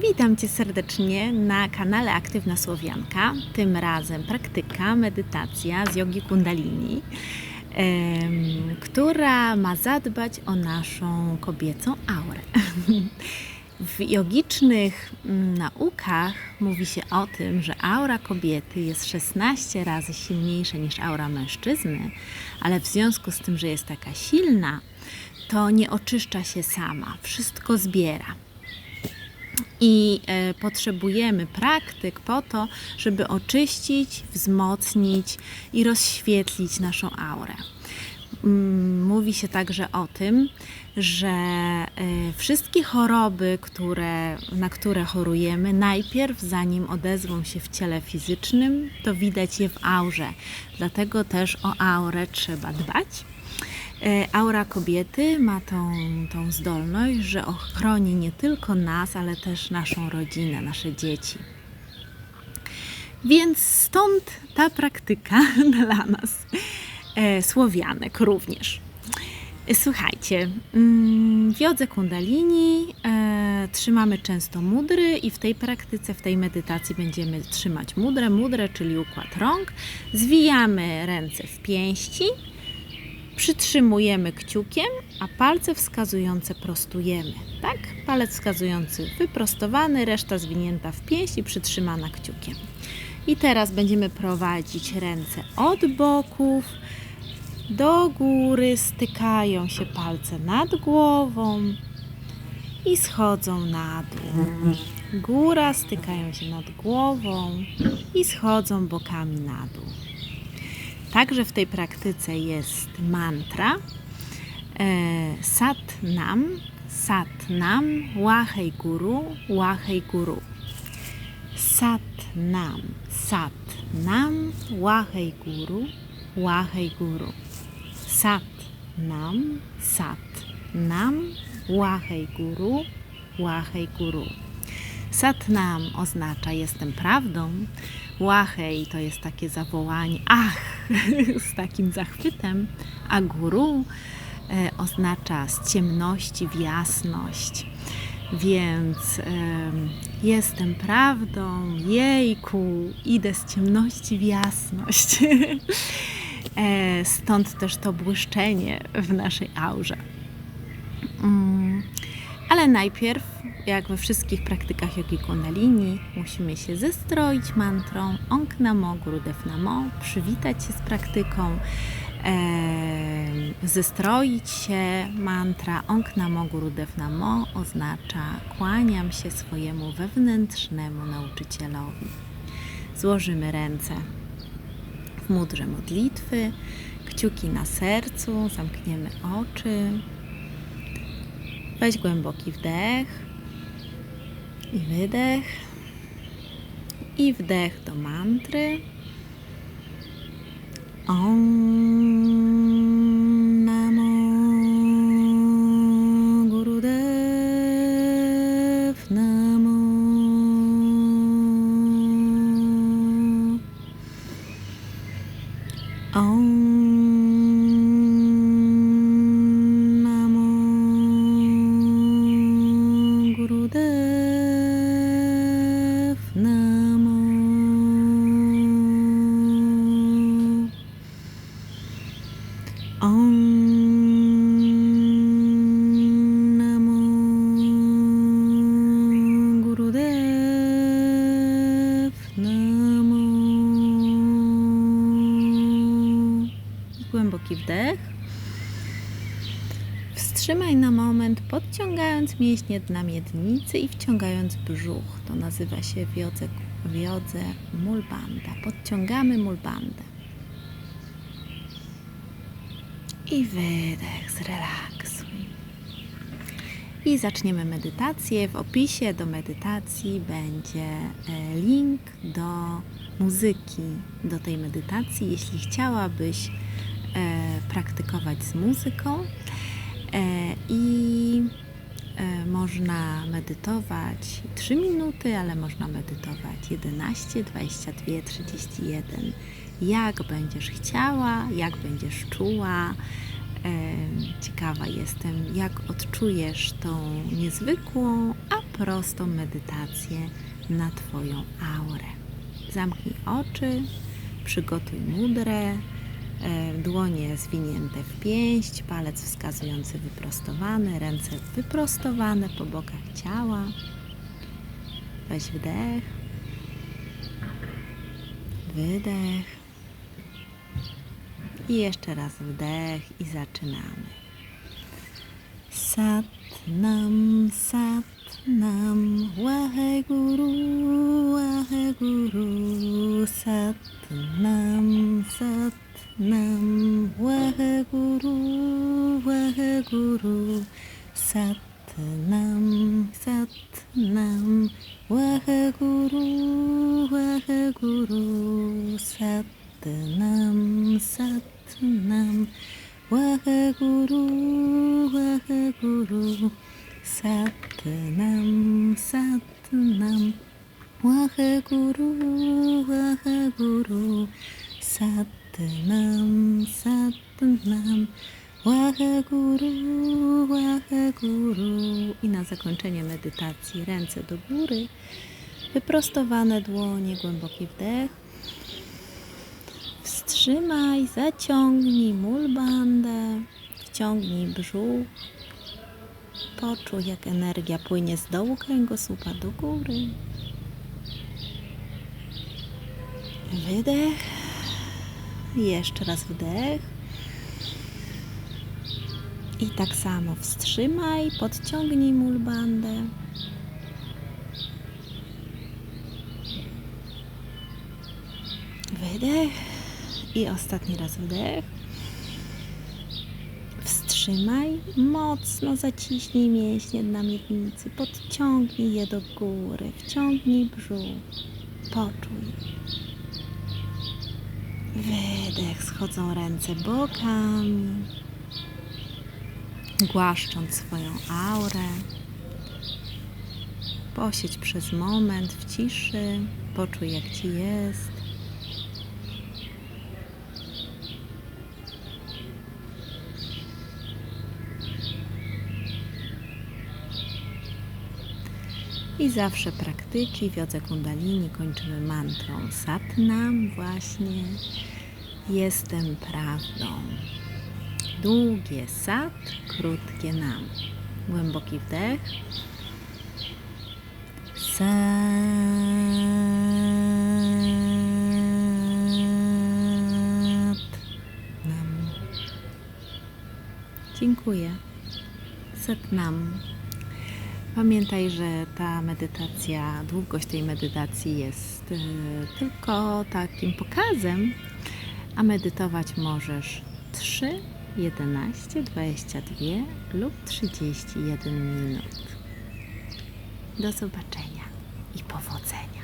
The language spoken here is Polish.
Witam Cię serdecznie na kanale Aktywna Słowianka. Tym razem praktyka, medytacja z jogi Kundalini, która ma zadbać o naszą kobiecą aurę. W jogicznych mm, naukach mówi się o tym, że aura kobiety jest 16 razy silniejsza niż aura mężczyzny, ale w związku z tym, że jest taka silna, to nie oczyszcza się sama, wszystko zbiera. I e, potrzebujemy praktyk po to, żeby oczyścić, wzmocnić i rozświetlić naszą aurę. Mm, Mówi się także o tym, że e, wszystkie choroby, które, na które chorujemy, najpierw zanim odezwą się w ciele fizycznym, to widać je w aurze. Dlatego też o aurę trzeba dbać. E, Aura kobiety ma tą, tą zdolność, że ochroni nie tylko nas, ale też naszą rodzinę, nasze dzieci. Więc stąd ta praktyka dla nas, e, Słowianek również. Słuchajcie, mm, w jodze kundalini e, trzymamy często mudry i w tej praktyce, w tej medytacji będziemy trzymać mudrę. Mudrę, czyli układ rąk. Zwijamy ręce w pięści, przytrzymujemy kciukiem, a palce wskazujące prostujemy. Tak? Palec wskazujący wyprostowany, reszta zwinięta w pięść i przytrzymana kciukiem. I teraz będziemy prowadzić ręce od boków do góry, stykają się palce nad głową i schodzą na dół. Góra, stykają się nad głową i schodzą bokami na dół. Także w tej praktyce jest mantra e, Sat Nam, Sat Nam, Łachej Guru, Łachej Guru. Sat Nam, Sat Nam, Łachej Guru, Łachej Guru. Sat Nam, Sat Nam, Łachej Guru, Łachej Guru. Satnam oznacza jestem prawdą, Łachej to jest takie zawołanie, ach, z takim zachwytem, a guru e, oznacza z ciemności w jasność. Więc em, jestem prawdą, jejku, idę z ciemności w jasność. E, Stąd też to błyszczenie w naszej aurze. Mm, Ale najpierw, jak we wszystkich praktykach jogi kundalini, musimy się zestroić mantrą Ong Namo Gurudev Namo, przywitać się z praktyką, em, zestroić się. Mantra Ong Namo Gurudev Namo oznacza kłaniam się swojemu wewnętrznemu nauczycielowi. Złożymy ręce w mudrze modlitwy, kciuki na sercu, zamkniemy oczy. Weź głęboki wdech i wydech. I wdech do mantry. Om Głęboki wdech. Wstrzymaj na moment, podciągając mięśnie dna miednicy i wciągając brzuch. To nazywa się w jodze, w jodze mulbanda. Podciągamy mulbandę. I wydech, zrelaksuj. I zaczniemy medytację. W opisie do medytacji będzie e, link do muzyki do tej medytacji, jeśli chciałabyś e, praktykować z muzyką. E, I można medytować 3 minuty, ale można medytować 11, 22, 31. Jak będziesz chciała, jak będziesz czuła. Ciekawa jestem, jak odczujesz tą niezwykłą, a prostą medytację na Twoją aurę. Zamknij oczy, przygotuj mudrę, dłonie zwinięte w pięść, palec wskazujący wyprostowany, ręce wyprostowane po bokach ciała. Weź wdech, wydech. I jeszcze raz wdech i zaczynamy. Sat nam, sat nam, Waheguru, Waheguru, sat nam, sat nam, Waheguru, Waheguru, sat nam, sat nam, Waheguru, Waheguru, sat nam, sat nam, Waheguru, Waheguru, sat nam, sat nam, Waheguru, Waheguru, sat nam, sat nam, Waheguru, Waheguru. I na zakończenie medytacji ręce do góry, wyprostowane dłonie, głęboki wdech. Wstrzymaj, zaciągnij mulbandę, wciągnij brzuch. Poczuj, jak energia płynie z dołu kręgosłupa do góry. Wydech. Jeszcze raz wdech. I tak samo wstrzymaj, podciągnij mulbandę. Wydech. I ostatni raz wdech. Wstrzymaj, mocno zaciśnij mięśnie na miednicy, podciągnij je do góry, wciągnij brzuch, poczuj. Wydech, schodzą ręce bokami, głaszcząc swoją aurę. Posiedź przez moment w ciszy, poczuj jak Ci jest. I zawsze praktyki w jodze kundalini kończymy mantrą Satnam właśnie. Jestem prawdą. Długie sat, krótkie nam. Głęboki wdech. Sat nam. Dziękuję. Sat nam. Pamiętaj, że ta medytacja, długość tej medytacji jest y, tylko takim pokazem, a medytować możesz 3, 11, 22 lub 31 minut. Do zobaczenia i powodzenia.